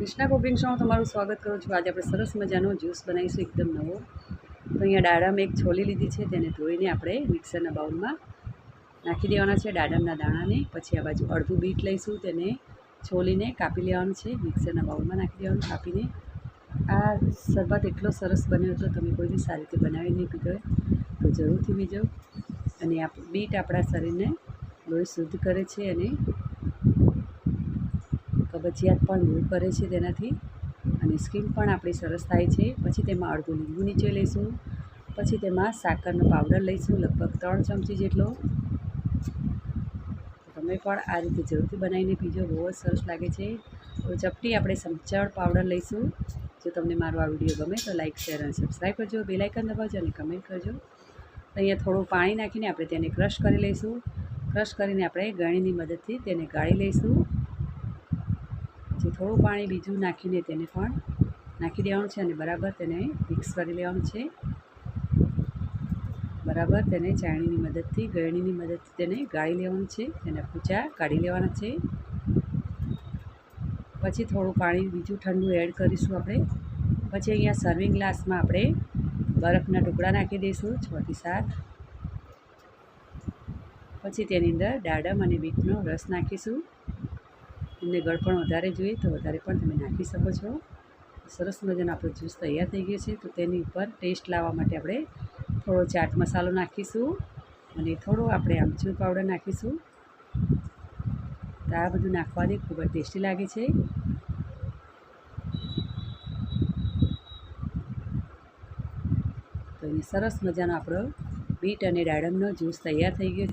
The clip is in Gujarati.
કૃષ્ણા કુકિંગ શોમાં તમારું સ્વાગત કરું છું? આજે આપણે સરસ મજાનો જ્યુસ બનાવીશું, એકદમ નવો. તો અહીંયા દાડમ એક છોલી લીધી છે, તેને ધોઈને આપણે મિક્સરના બાઉલમાં નાખી દેવાના છે દાડમના દાણાને. પછી આ બાજુ અડધું બીટ લઈશું, તેને છોલીને કાપી લેવાનું છે, મિક્સરના બાઉલમાં નાખી દેવાનું, કાપીને. આ શરબત એટલો સરસ બન્યો હતો, તમે કોઈ બી સારી રીતે બનાવી નહીં પીધો તો જરૂરથી પીજો. અને આ બીટ આપણા શરીરને લોહી શુદ્ધ કરે છે અને કબજિયાત પણ દૂર કરે છે તેનાથી અને સ્કિન પણ આપણી સરસ થાય છે. પછી તેમાં અડધું લીંબુ નીચે લઈશું, પછી તેમાં સાકરનો પાવડર લઈશું, લગભગ ત્રણ ચમચી જેટલો. તમે પણ આ રીતે જરૂરથી બનાવીને પીજો, બહુ જ સરસ લાગે છે. તો ચપટી આપણે સમચળ પાવડર લઈશું. જો તમને મારો આ વીડિયો ગમે તો લાઇક શેર અને સબસ્ક્રાઈબ કરજો બેલાઇકન દબાવજો અને કમેન્ટ કરજો. અહીંયા થોડું પાણી નાખીને આપણે તેને ક્રશ કરી લઈશું. ક્રશ કરીને આપણે ગળણીની મદદથી તેને ગાળી લઈશું. પછી થોડું પાણી બીજું નાખીને તેને પણ નાખી દેવાનું છે અને બરાબર તેને મિક્સ કરી લેવાનું છે. બરાબર તેને ચાણીની મદદથી, ગળણીની મદદથી તેને ગાળી લેવાનું છે તેના કૂચા કાઢી લેવાના છે. પછી થોડું પાણી બીજું ઠંડુ એડ કરીશું આપણે. પછી અહીંયા સર્વિંગ ગ્લાસમાં આપણે બરફના ટુકડા નાખી દઈશું, છથી સાત. પછી તેની અંદર દાડમ અને બીટનો રસ નાખીશું. તમને ગળપણ વધારે જોઈએ તો વધારે પણ તમે નાખી શકો છો. સરસ મજાનો આપણો જ્યુસ તૈયાર થઈ ગયો છે. તો તેની ઉપર ટેસ્ટ લાવવા માટે આપણે થોડો ચાટ મસાલો નાખીશું અને થોડો આપણે આમચૂર પાવડર નાખીશું. તો આ બધું નાખવાથી ખૂબ જ ટેસ્ટી લાગે છે. તો સરસ મજાનો આપણો બીટ અને ડાડમનો જ્યુસ તૈયાર થઈ ગયો છે.